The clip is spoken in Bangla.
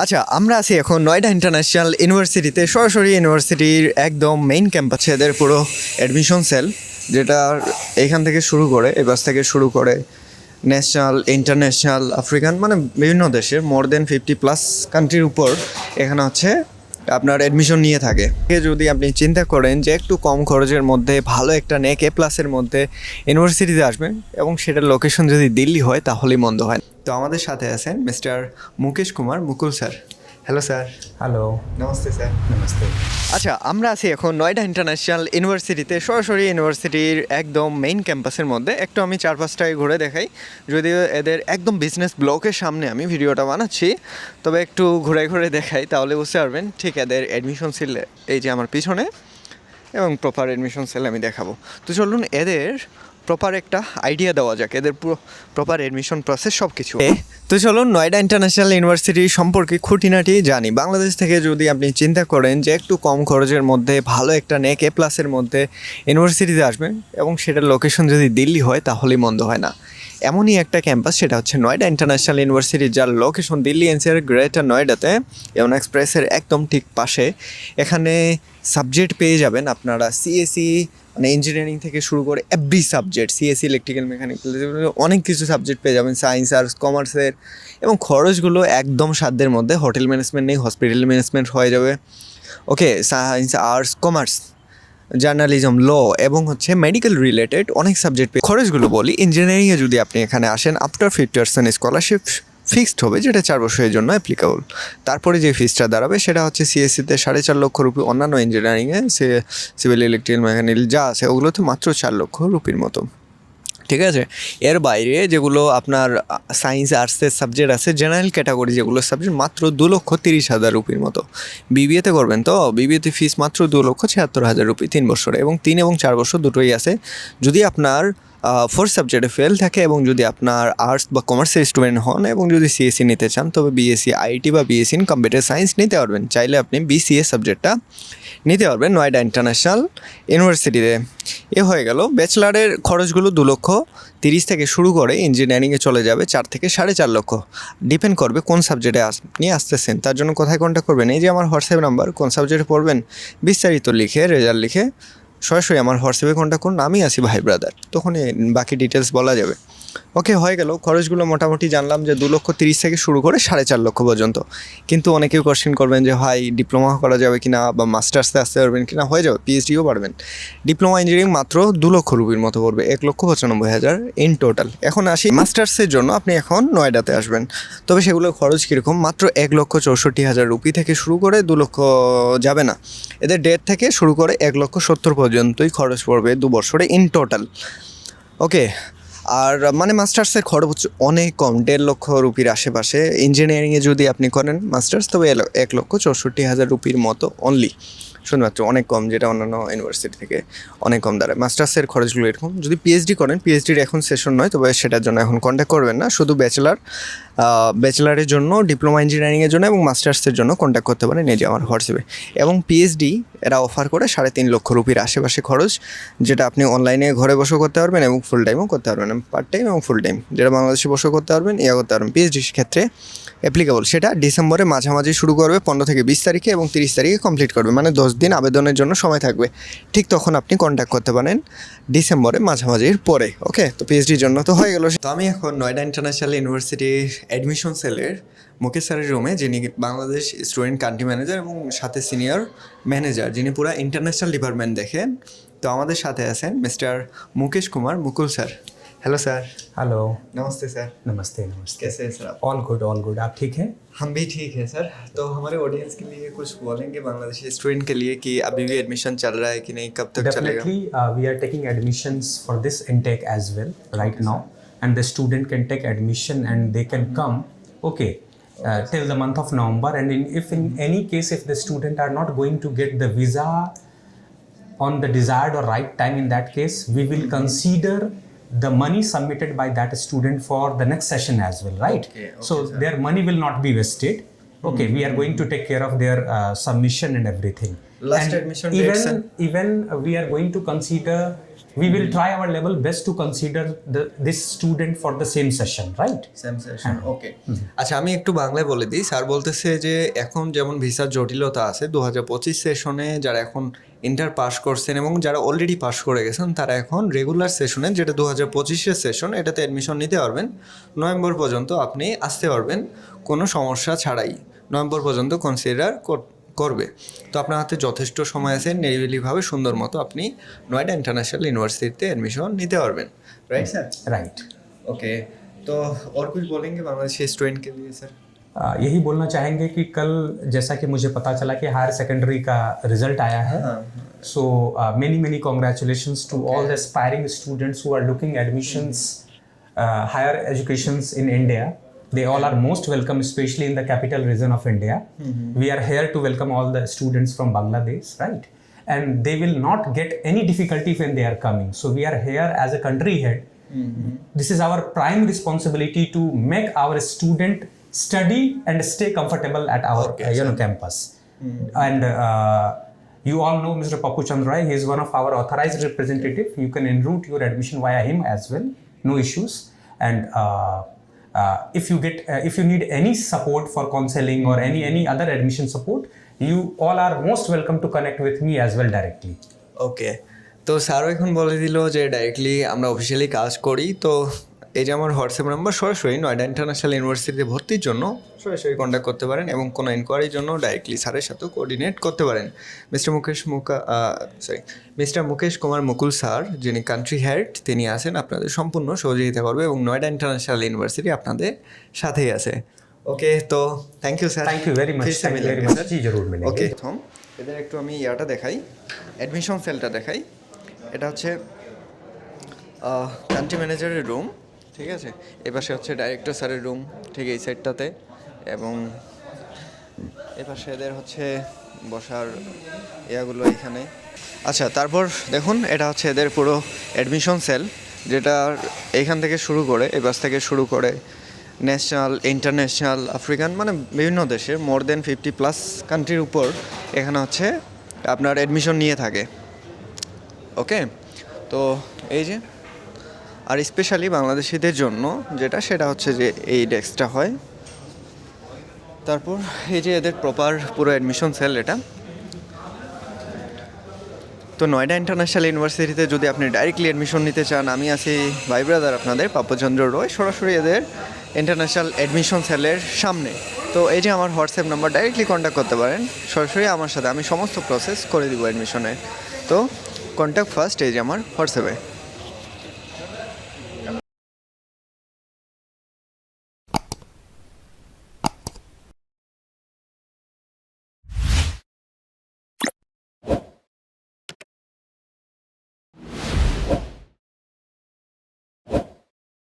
আচ্ছা আমরা আছি এখন নয়ডা ইন্টারন্যাশনাল ইউনিভার্সিটিতে। সরাসরি ইউনিভার্সিটির একদম মেইন ক্যাম্পাসে এদের পুরো অ্যাডমিশন সেল যেটা এখান থেকে শুরু করে, এ বাস থেকে শুরু করে ন্যাশনাল ইন্টারন্যাশনাল আফ্রিকান মানে বিভিন্ন দেশের মোর দেন ফিফটি প্লাস কান্ট্রির উপর এখানে হচ্ছে আপনার অ্যাডমিশন নিয়ে থাকে। যদি আপনি চিন্তা করেন যে একটু কম খরচের মধ্যে ভালো একটা নেক এ প্লাসের মধ্যে ইউনিভার্সিটিতে আসবেন এবং সেটার লোকেশন যদি দিল্লি হয় তাহলেই মন্দ হয়। তো আমাদের সাথে আছেন mister Mukesh Kumar Mukul sir hello sir hello namaste sir নমস্তে আচ্ছা আমরা আছি এখন নয়ডা ইন্টারন্যাশনাল ইউনিভার্সিটিতে। সরাসরি ইউনিভার্সিটির একদম মেইন ক্যাম্পাসের মধ্যে। একটু আমি চার পাঁচটায় ঘুরে দেখাই। যদিও এদের একদম বিজনেস ব্লকের সামনে আমি ভিডিওটা বানাচ্ছি। তবে একটু ঘুরে ঘুরে দেখাই তাহলে বুঝতে পারবেন। ঠিক এদের অ্যাডমিশন সেল এই যে আমার পিছনে এবং প্রপার অ্যাডমিশন সেল আমি দেখাবো। তো চলুন এদের প্রপার একটা আইডিয়া দেওয়া যাক, এদের পুরো প্রপার অ্যাডমিশন প্রসেস সব কিছু তো চলুন নয়ডা ইন্টারন্যাশনাল ইউনিভার্সিটি সম্পর্কে খুঁটিনাটি জানি। বাংলাদেশ থেকে যদি আপনি চিন্তা করেন যে একটু কম খরচের মধ্যে, ভালো একটা নেক এ প্লাসের মধ্যে ইউনিভার্সিটিতে আসবেন এবং সেটার লোকেশন যদি দিল্লি হয়, তাহলেই মন্দ হয় না। এমনই একটা ক্যাম্পাস সেটা হচ্ছে নয়ডা ইন্টারন্যাশনাল ইউনিভার্সিটি যার লোকেশন দিল্লি এনসিআর গ্রেটার নয়ডাতে এমন এক্সপ্রেসের একদম ঠিক পাশে। এখানে সাবজেক্ট পেয়ে যাবেন আপনারা সিএসি মানে ইঞ্জিনিয়ারিং থেকে শুরু করে every subject CSE electrical mechanical অনেক কিছু সাবজেক্ট পেয়ে যাবেন সায়েন্স আর্টস কমার্সের এবং খরচগুলো একদম সাধ্যের মধ্যে হোটেল ম্যানেজমেন্ট নেই হসপিটাল ম্যানেজমেন্ট হয়ে যাবে। Okay science arts commerce journalism law এবং হচ্ছে মেডিকেল রিলেটেড অনেক সাবজেক্ট পেয়ে খরচগুলো বলি ইঞ্জিনিয়ারিংয়ে যদি আপনি এখানে আসেন after fifty percent scholarship fixed হবে, যেটা চার বছরের জন্য অ্যাপ্লিকেবল তারপরে যে ফিসটা দাঁড়াবে, সেটা হচ্ছে সিএসসিতে সাড়ে চার লক্ষ রুপি, অন্যান্য ইঞ্জিনিয়ারিংয়ে সে সিভিল ইলেকট্রিক্যাল মেকানিক্যাল যা আছে, ওগুলোতে মাত্র চার লক্ষ রুপির মতো। ঠিক আছে? এর বাইরে যেগুলো আপনার সায়েন্স আর্টসের সাবজেক্ট আছে জেনারেল ক্যাটাগরি যেগুলো সাবজেক্ট মাত্র দু লক্ষ তিরিশ হাজার রুপির মতো। বিবিএতে করবেন তো? বিবিএতে ফিস মাত্র দু লক্ষ ছিয়াত্তর হাজার রুপি তিন বছরে এবং তিন এবং চার বছর দুটোই আছে। যদি আপনার ফোর্থ সাবজেক্টে ফেল থাকে এবং যদি আপনার আর্টস বা কমার্সের স্টুডেন্ট হন এবং যদি সিএসসি নিতে চান, তবে বিএসসি আইটি বা বিএসসি ইন কম্পিউটার সায়েন্স নিতে পারবেন। চাইলে আপনি বিসিএস সাবজেক্টটা নিতে পারবেন নয়ডা ইন্টারন্যাশনাল ইউনিভার্সিটিতে এ হয়ে গেল। ব্যাচেলারের খরচগুলো দু লক্ষ তিরিশ থেকে শুরু করে ইঞ্জিনিয়ারিংয়ে চলে যাবে চার থেকে সাড়ে চার লক্ষ। ডিপেন্ড করবে কোন সাবজেক্টে আপনি আসতেছেন। তার জন্য কোথায় কন্ট্যাক্ট করবেন? এই যে আমার হোয়াটসঅ্যাপ নাম্বার কোন সাবজেক্টে পড়বেন? বিস্তারিত লিখে রেজাল্ট লিখে সরাসরি আমার হোয়াটসঅ্যাপে কন্ট্যাক্ট করুন আমি আছি ভাই ব্রাদার তখন বাকি ডিটেলস বলা যাবে। ওকে হয়ে গেল। খরচগুলো মোটামুটি জানলাম যে দু লক্ষ তিরিশ থেকে শুরু করে সাড়ে চার লক্ষ পর্যন্ত। কিন্তু অনেকেই কোশ্চেন করবেন যে, ভাই ডিপ্লোমা করা যাবে কি না বা মাস্টার্সে আসতে পারবেন কি না হয়ে যাবে পিএইচডিও পারবেন। ডিপ্লোমা ইঞ্জিনিয়ারিং মাত্র দু লক্ষ রুপির মতো পড়বে, এক লক্ষ পঁচানব্বই হাজার ইন টোটাল এখন আসি মাস্টার্সের জন্য, আপনি এখন নয়ডাতে আসবেন। তবে সেগুলোর খরচ কীরকম? মাত্র এক লক্ষ চৌষট্টি হাজার রুপি থেকে শুরু করে দু লক্ষ যাবে না। এদের ডেট থেকে শুরু করে এক লক্ষ সত্তর পর্যন্তই খরচ পড়বে দু বছরে ইন টোটাল ওকে আর মানে মাস্টার্সের খরচ অনেক কম, দেড় লক্ষ রুপির আশেপাশে। ইঞ্জিনিয়ারিংয়ে যদি আপনি করেন মাস্টার্স, তবে এক লক্ষ চৌষট্টি হাজার রুপির মতো অনলি শুধুমাত্র অনেক কম, যেটা অন্যান্য ইউনিভার্সিটি থেকে অনেক কম দাঁড়ায়। মাস্টার্সের খরচগুলো এরকম। যদি পিএইচডি করেন পিএইচডির এখন সেশন নয়, তবে সেটার জন্য এখন কন্ট্যাক্ট করবেন না। শুধু ব্যাচেলার ব্যাচেলারের জন্য ডিপ্লোমা ইঞ্জিনিয়ারিংয়ের জন্য এবং মাস্টার্সের জন্য কন্ট্যাক্ট করতে পারেন এই যে আমার হোয়াটসঅ্যাপে। এবং পিএইচডি এরা অফার করে সাড়ে তিন লক্ষ রুপির আশেপাশে খরচ, যেটা আপনি অনলাইনে ঘরে বসেও করতে পারবেন এবং ফুল টাইমও করতে পারবেন। পার্ট টাইম এবং ফুল টাইম যেটা বাংলাদেশে বসেও করতে পারবেন ইয়া করতে পারবেন। পিএইচডির ক্ষেত্রে অ্যাপ্লিকেবল সেটা ডিসেম্বরে মাঝামাঝি শুরু করবে, পনেরো থেকে বিশ তারিখে এবং তিরিশ তারিখে কমপ্লিট করবে। মানে দশ দিন আবেদনের জন্য সময় থাকবে। ঠিক তখন আপনি কন্ট্যাক্ট করতে পারেন ডিসেম্বরে মাঝামাঝির পরে ওকে তো পিএইচডির জন্য তো হয়ে গেল। তো আমি এখন নয়ডা ইন্টারন্যাশনাল ইউনিভার্সিটির অ্যাডমিশন সেলের মুকেশ স্যারের রুমে যিনি বাংলাদেশ স্টুডেন্ট কান্ট্রি ম্যানেজার এবং সাথে সিনিয়র ম্যানেজার যিনি পুরো ইন্টারন্যাশনাল ডিপার্টমেন্ট দেখেন তো আমাদের সাথে আছেন mister Mukesh Kumar Mukul sir hello sir hello नमस्ते सर नमस्ते नमस्ते कैसे हैं सर आप ऑल गुड ऑल गुड आप ठीक हैं हम भी ठीक है सर तो हमारे ऑडियंस के लिए कुछ बोलेंगे बांग्लादेशी स्टूडेंट के लिए कि अभी भी एडमिशन चल रहा है कि नहीं कब तक चलेगा Definitely, uh, we are taking admissions for this intake as well right now, and the student can take admission and they can come. Okay. Uh, till the month of November, and in, if in any case, if the student are not going to get the visa on the desired or right time, in that case, we will consider the money submitted by that student for the next session as well, right? Okay, okay, so sir. their money will not be wasted. Okay, we are going to take care of their uh, submission and everything. Last And admission even date, sir? even we are going to consider we will try our level best to consider the, this student for the same session, right? Same session okay আচ্ছা আমি একটু বাংলায় বলে দিই। স্যার বলতেছে যে এখন যেমন ভিসার জটিলতা আছে দু হাজার পঁচিশ সেশনে যারা এখন ইন্টার পাস করছেন এবং যারা অলরেডি পাস করে গেছেন তারা এখন রেগুলার সেশনে যেটা দু হাজার পঁচিশের সেশন এটাতে অ্যাডমিশন নিতে পারবেন। নভেম্বর পর্যন্ত আপনি আসতে পারবেন কোনো সমস্যা ছাড়াই। নভেম্বর পর্যন্ত কনসিডার করবে তো আপনার হাতে যথেষ্ট সময় আছে নিরিবিলিভাবে সুন্দর মতো আপনি নয়ডা ইন্টারন্যাশনাল ইউনিভার্সিটিতে অ্যাডমিশন নিতে পারবেন রাইট স্যার Right. ओके तो और कुछ बोलेंगे बांग्लादेशी स्टूडेंट के लिए सर आ, यही बोलना चाहेंगे कि कल जैसा कि मुझे पता चला कि हायर सेकेंडरी का रिजल्ट आया है so many many congratulations to all the aspiring students who are looking admissions higher educations in India they all are most welcome especially in the capital region of india. We are here to welcome all the students from bangladesh right? And they will not get any difficulty when they are coming. So we are here as a country head. This is our prime responsibility to make our student study and stay comfortable at our uh, you know campus. And uh, you all know mr papu chandrai he is one of our authorized representative. You can enroute your admission via him as well. No issues. And uh, uh, if you get uh, if you need any support for counseling or any any other admission support you all are most welcome to connect with me as well directly okay তো স্যারও এখন বলে দিল যে ডাইরেক্টলি আমরা অফিসিয়ালি কাজ করি তো এই যে আমার হোয়াটসঅ্যাপ নাম্বার সরাসরি নয়ডা ইন্টারন্যাশনাল ইউনিভার্সিটিতে ভর্তির জন্য সরাসরি কন্ট্যাক্ট করতে পারেন এবং কোনো এনকোয়ারির জন্য ডাইরেক্টলি স্যারের সাথেও কোঅর্ডিনেট করতে পারেন। Mister Mukesh মুকা sorry mister Mukesh Kumar Mukul sir যিনি কান্ট্রি হেড তিনি আছেন আপনাদের সম্পূর্ণ সহযোগিতা করবে এবং নয়ডা ইন্টারন্যাশনাল ইউনিভার্সিটি আপনাদের সাথেই আছে। ওকে তো thank you sir thank you very much okay প্রথম এদের একটু আমি ইয়াটা দেখাই অ্যাডমিশন সেলটা দেখাই। এটা হচ্ছে কান্ট্রি ম্যানেজারের রুম ঠিক আছে? এ পাশে হচ্ছে ডাইরেক্টর স্যারের রুম ঠিক এই সাইডটাতে এবং এ পাশে এদের হচ্ছে বসার ইয়াগুলো এখানে। আচ্ছা তারপর দেখুন, এটা হচ্ছে এদের পুরো অ্যাডমিশন সেল যেটা এইখান থেকে শুরু করে এই থেকে শুরু করে ন্যাশনাল ইন্টারন্যাশনাল আফ্রিকান মানে বিভিন্ন দেশের মোর দেন ফিফটি প্লাস কান্ট্রির উপর এখানে হচ্ছে আপনার অ্যাডমিশন নিয়ে থাকে। ওকে তো এই যে আর স্পেশালি বাংলাদেশিদের জন্য যেটা, সেটা হচ্ছে যে এই ডেস্কটা হয়। তারপর এই যে এদের প্রপার পুরো অ্যাডমিশন সেল এটা। তো নয়ডা ইন্টারন্যাশনাল ইউনিভার্সিটিতে যদি আপনি ডাইরেক্টলি অ্যাডমিশন নিতে চান, আমি আছি ভাই ব্রাদার আপনাদের পাপ্পচন্দ্র রয়, সরাসরি এদের ইন্টারন্যাশনাল অ্যাডমিশন সেলের সামনে। তো এই যে আমার হোয়াটসঅ্যাপ নাম্বার ডাইরেক্টলি কন্ট্যাক্ট করতে পারেন। সরাসরি আমার সাথে আমি সমস্ত প্রসেস করে দিব অ্যাডমিশনের তো কন্ট্যাক্ট ফার্স্ট এই যে আমার হোয়াটসঅ্যাপে।